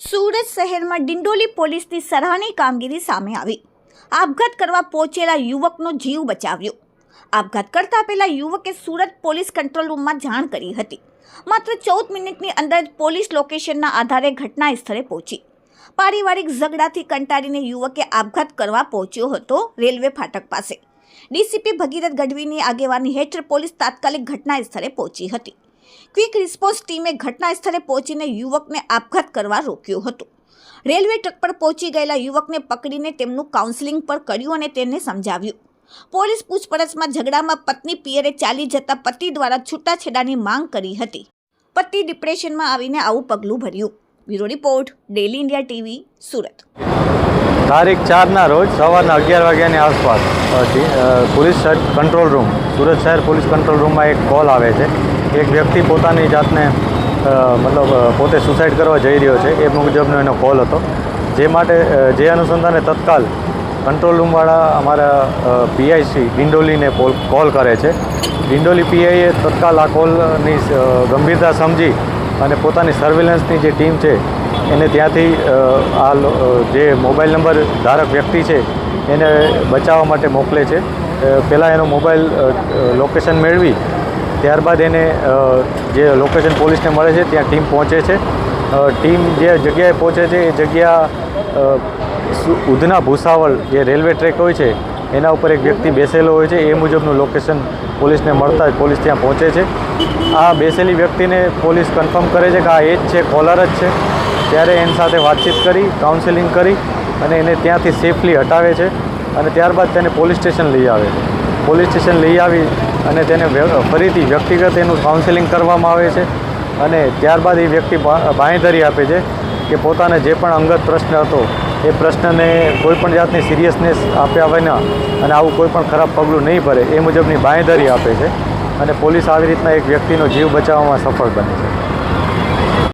સુરત શહેરમાં ડિંડોલી પોલીસની સરાહનીય કામગીરી સામે આવી. આપઘાત કરવા પહોંચેલા યુવકનો જીવ બચાવ્યો. આપઘાત કરતા પહેલા યુવકે સુરત પોલીસ કંટ્રોલ રૂમમાં જાણ કરી હતી. માત્ર ચૌદ મિનિટની અંદર પોલીસ લોકેશનના આધારે ઘટના સ્થળે પહોંચી. પારિવારિક ઝઘડાથી કંટાળીને યુવકે આપઘાત કરવા પહોંચ્યો હતો રેલવે ફાટક પાસે. ડીસીપી ભગીરથ ગઢવીની આગેવાની હેઠળ પોલીસ તાત્કાલિક ઘટના સ્થળે પહોંચી હતી. ક્વિક રિસ્પોન્સ ટીમે ઘટના સ્થળે પહોંચીને યુવકને આપઘાત કરવા રોક્યો હતો. રેલવે ટ્રક પર પહોંચી ગયેલા યુવકને પકડીને તેમનું કાઉન્સેલિંગ પર કર્યું અને તેને સમજાવ્યું. પોલીસ પૂછપરછમાં ઝઘડામાં પત્ની પિયરે ચાલી જતા પતિ દ્વારા છૂટાછેડાની માંગ કરી હતી. પતિ ડિપ્રેશનમાં આવીને આવું પગલું ભર્યું. Bureau report daily India TV, Surat. તારીખ ચારના રોજ સવારના અગિયાર વાગ્યાની આસપાસ પોલીસ કંટ્રોલ રૂમ, સુરત શહેર પોલીસ કંટ્રોલ રૂમમાં એક કોલ આવે છે. એક વ્યક્તિ પોતાની જાતને મતલબ પોતે સુસાઇડ કરવા જઈ રહ્યો છે, એ મુજબનો એનો કોલ હતો. જે માટે જે અનુસંધાને તત્કાલ કંટ્રોલ રૂમવાળા અમારા પીઆઈસી ડિંડોલીને કોલ કરે છે. ડિંડોલી પીઆઈએ તત્કાલ આ કોલની ગંભીરતા સમજી અને પોતાની સર્વેલન્સની જે ટીમ છે, એને ત્યાંથી આ જે મોબાઈલ નંબર ધારક વ્યક્તિ છે, એને બચાવવા માટે મોકલે છે. પહેલાં એનો મોબાઈલ લોકેશન મેળવી ત્યારબાદ એને જે લોકેશન પોલીસને મળે છે, ત્યાં ટીમ પહોંચે છે. ટીમ જે જગ્યાએ પહોંચે છે, એ જગ્યા ઉધના ભૂસાવળ જે રેલવે ટ્રેક હોય છે, એના ઉપર એક વ્યક્તિ બેસેલો હોય છે, એ મુજબનું લોકેશન પોલીસને મળતા જ પોલીસ ત્યાં પહોંચે છે. આ બેસેલી વ્યક્તિને પોલીસ કન્ફર્મ કરે છે કે આ એ જ છે કોલર જ છે. ત્યારે એની સાથે વાતચીત કરી કાઉન્સેલિંગ કરી અને એને ત્યાંથી સેફલી હટાવે છે અને ત્યારબાદ તેને પોલીસ સ્ટેશન લઈ આવે છે. પોલીસ સ્ટેશન લઈ આવી અને તેને ફરીથી વ્યક્તિગત એનું કાઉન્સેલિંગ કરવામાં આવે છે અને ત્યારબાદ એ વ્યક્તિ બાંયધરી આપે છે કે પોતાને જે પણ અંગત પ્રશ્ન હતો એ પ્રશ્નને કોઈપણ જાતની સિરિયસનેસ આપ્યા વિના અને આવું કોઈ પણ ખરાબ પગલું નહીં ભરે એ મુજબની બાંયધરી આપે છે અને પોલીસ આવી રીતના એક વ્યક્તિનો જીવ બચાવવામાં સફળ બને છે.